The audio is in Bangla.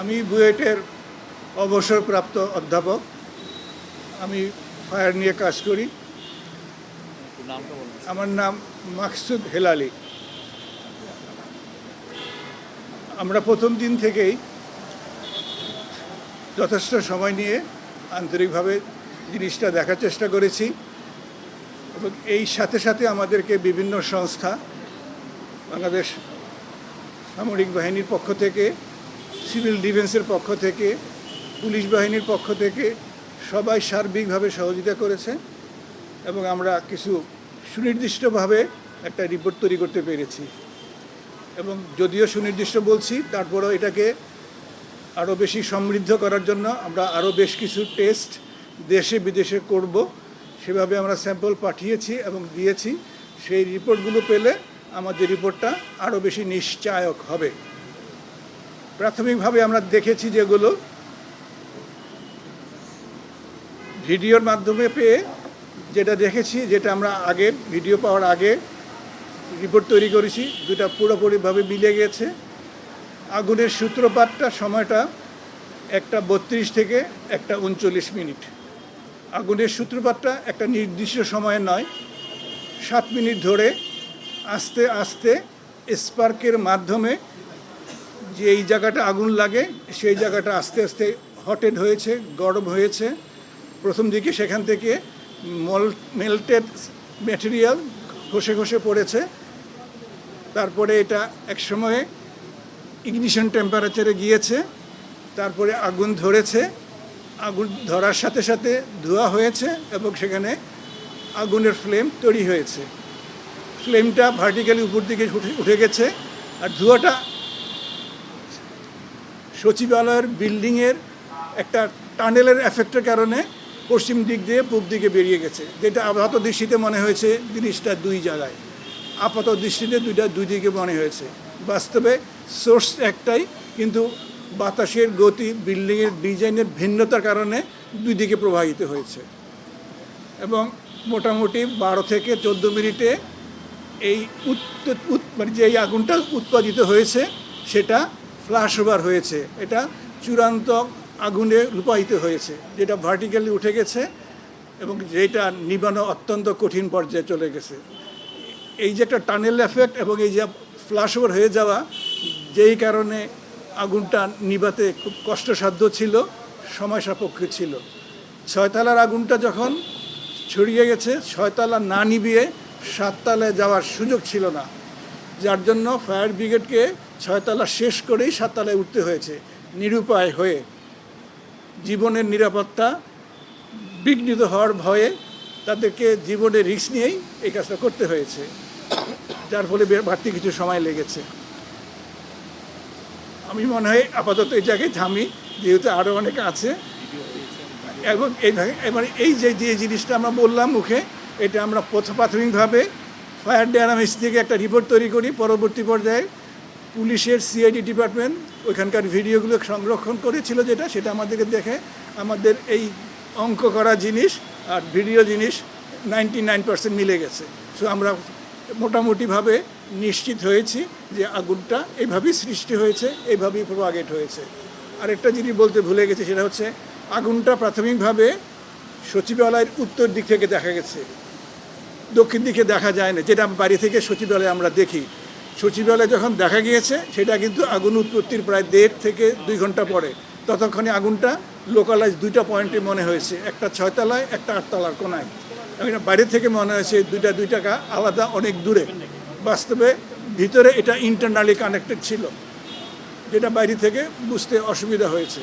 আমি বুয়েটের অবসরপ্রাপ্ত অধ্যাপক। আমি ফায়ার নিয়ে কাজ করি। আমার নাম মাকসুদ হেলালি। আমরা প্রথম দিন থেকেই যথেষ্ট সময় নিয়ে আন্তরিকভাবে জিনিসটা দেখার চেষ্টা করেছি এবং এই সাথে সাথে আমাদেরকে বিভিন্ন সংস্থা বাংলাদেশ সামরিক বাহিনীর পক্ষ থেকে সিভিল ডিফেন্সের পক্ষ থেকে, পুলিশ বাহিনীর পক্ষ থেকে সবাই সার্বিকভাবে সহযোগিতা করেছে এবং আমরা কিছু সুনির্দিষ্টভাবে একটা রিপোর্ট তৈরি করতে পেরেছি। এবং যদিও সুনির্দিষ্ট বলছি, তারপরও এটাকে আরও বেশি সমৃদ্ধ করার জন্য আমরা আরও বেশ কিছু টেস্ট দেশে বিদেশে করব। সেভাবে আমরা স্যাম্পল পাঠিয়েছি এবং দিয়েছি। সেই রিপোর্টগুলো পেলে আমাদের রিপোর্টটা আরও বেশি নিশ্চায়ক হবে। প্রাথমিকভাবে আমরা দেখেছি যেগুলো ভিডিওর মাধ্যমে পেয়ে যেটা দেখেছি, যেটা আমরা আগে, ভিডিও পাওয়ার আগে রিপোর্ট তৈরি করেছি, দুটা পুরোপুরিভাবে মিলে গেছে। আগুনের সূত্রপাতটা সময়টা একটা বত্রিশ থেকে একটা উনচল্লিশ মিনিট। আগুনের সূত্রপাতটা একটা নির্দিষ্ট সময়ে নয়, সাত মিনিট ধরে আস্তে আস্তে স্পার্কের মাধ্যমে যে এই জায়গাটা আগুন লাগে, সেই জায়গাটা আস্তে আস্তে হটেড হয়েছে, গরম হয়েছে। প্রথম দিকে সেখান থেকে মল, মেল্টেড ম্যাটেরিয়াল ঘষে ঘষে পড়েছে। তারপরে এটা এক সময়ে ইগনিশন টেম্পারেচারে গিয়েছে, তারপরে আগুন ধরেছে। আগুন ধরার সাথে সাথে ধোয়া হয়েছে এবং সেখানে আগুনের ফ্লেম তৈরি হয়েছে। ফ্লেমটা ভার্টিক্যালি উপর দিকে উঠে গেছে, আর ধোঁয়াটা সচিবালয়ের বিল্ডিংয়ের একটা টানেলের এফেক্টের কারণে পশ্চিম দিক দিয়ে পূব দিকে বেরিয়ে গেছে, যেটা আপাত দৃষ্টিতে মনে হয়েছে জিনিসটা দুই জায়গায়। আপাত দৃষ্টিতে দুইটা দুই দিকে মনে হয়েছে। বাস্তবে সোর্স একটাই, কিন্তু বাতাসের গতি, বিল্ডিংয়ের ডিজাইনের ভিন্নতার কারণে দুই দিকে প্রবাহিত হয়েছে। এবং মোটামুটি বারো থেকে চোদ্দ মিনিটে এই মানে যে আগুনটা উৎপাদিত হয়েছে, সেটা ফ্ল্যাশ ওভার হয়েছে। এটা চূড়ান্ত আগুনে রূপায়িত হয়েছে, যেটা ভার্টিক্যালি উঠে গেছে এবং যেটা নিবানো অত্যন্ত কঠিন পর্যায়ে চলে গেছে। এই যে একটা টানেল এফেক্ট এবং এই যে ফ্ল্যাশ ওভার হয়ে যাওয়া, যেই কারণে আগুনটা নিবাতে খুব কষ্টসাধ্য ছিল সময় সাপেক্ষ ছিল। ছয়তলার আগুনটা যখন ছড়িয়ে গেছে, ছয়তলা না নিবিয়ে সাততলায় যাওয়ার সুযোগ ছিল না, যার জন্য ফায়ার ব্রিগেডকে ছয়তলা শেষ করেই সাততলায় উঠতে হয়েছে, নিরুপায় হয়ে। জীবনের নিরাপত্তা, বিঘ্নিত হওয়ার ভয়ে তাদেরকে জীবনে রিস্ক নিয়েই এই কাজটা করতে হয়েছে। যার ফলে বাড়তি কিছু সময় লেগেছে। আমি মনে হয় আপাতত এই জায়গায় থামি, যেহেতু আরও অনেক আছে। এবং এই এবার এই যে যে জিনিসটা আমরা বললাম মুখে, এটা আমরা প্রথ- প্রাথমিকভাবে ফায়ার ডায়নামিক্স থেকে একটা রিপোর্ট তৈরি করি পরবর্তী পর্যায়ে। পুলিশের সিআইডি ডিপার্টমেন্ট ওইখানকার ভিডিওগুলো সংরক্ষণ করেছিল যেটা, সেটা আমাদেরকে দেখে আমাদের এই অঙ্ক করা জিনিস আর ভিডিও জিনিস নাইনটি নাইন পার্সেন্ট মিলে গেছে। সো আমরা মোটামুটিভাবে নিশ্চিত হয়েছি যে আগুনটা এইভাবেই সৃষ্টি হয়েছে এইভাবেই প্রভাগেট হয়েছে। আরেকটা জিনিস বলতে ভুলে গেছি, সেটা হচ্ছে আগুনটা প্রাথমিকভাবে সচিবালয়ের উত্তর দিক থেকে দেখা গেছে। দক্ষিণ দিকে দেখা যায় না, যেটা বাড়ি থেকে সচিবালয়ে আমরা দেখি। সচিবালয়ে যখন দেখা গিয়েছে, সেটা কিন্তু আগুন উৎপত্তির প্রায় দেড় থেকে দুই ঘণ্টা পরে। ততক্ষণে আগুনটা লোকালাইজ দুইটা পয়েন্টে মনে হয়েছে, একটা ছয়তলায়, একটা আটতলার কোনায়। এটা বাইরে থেকে মনে হয়েছে দুইটা, দুই টাকা আলাদা, অনেক দূরে। বাস্তবে ভিতরে এটা ইন্টারনালি কানেক্টেড ছিল, যেটা বাইরে থেকে বুঝতে অসুবিধা হয়েছে।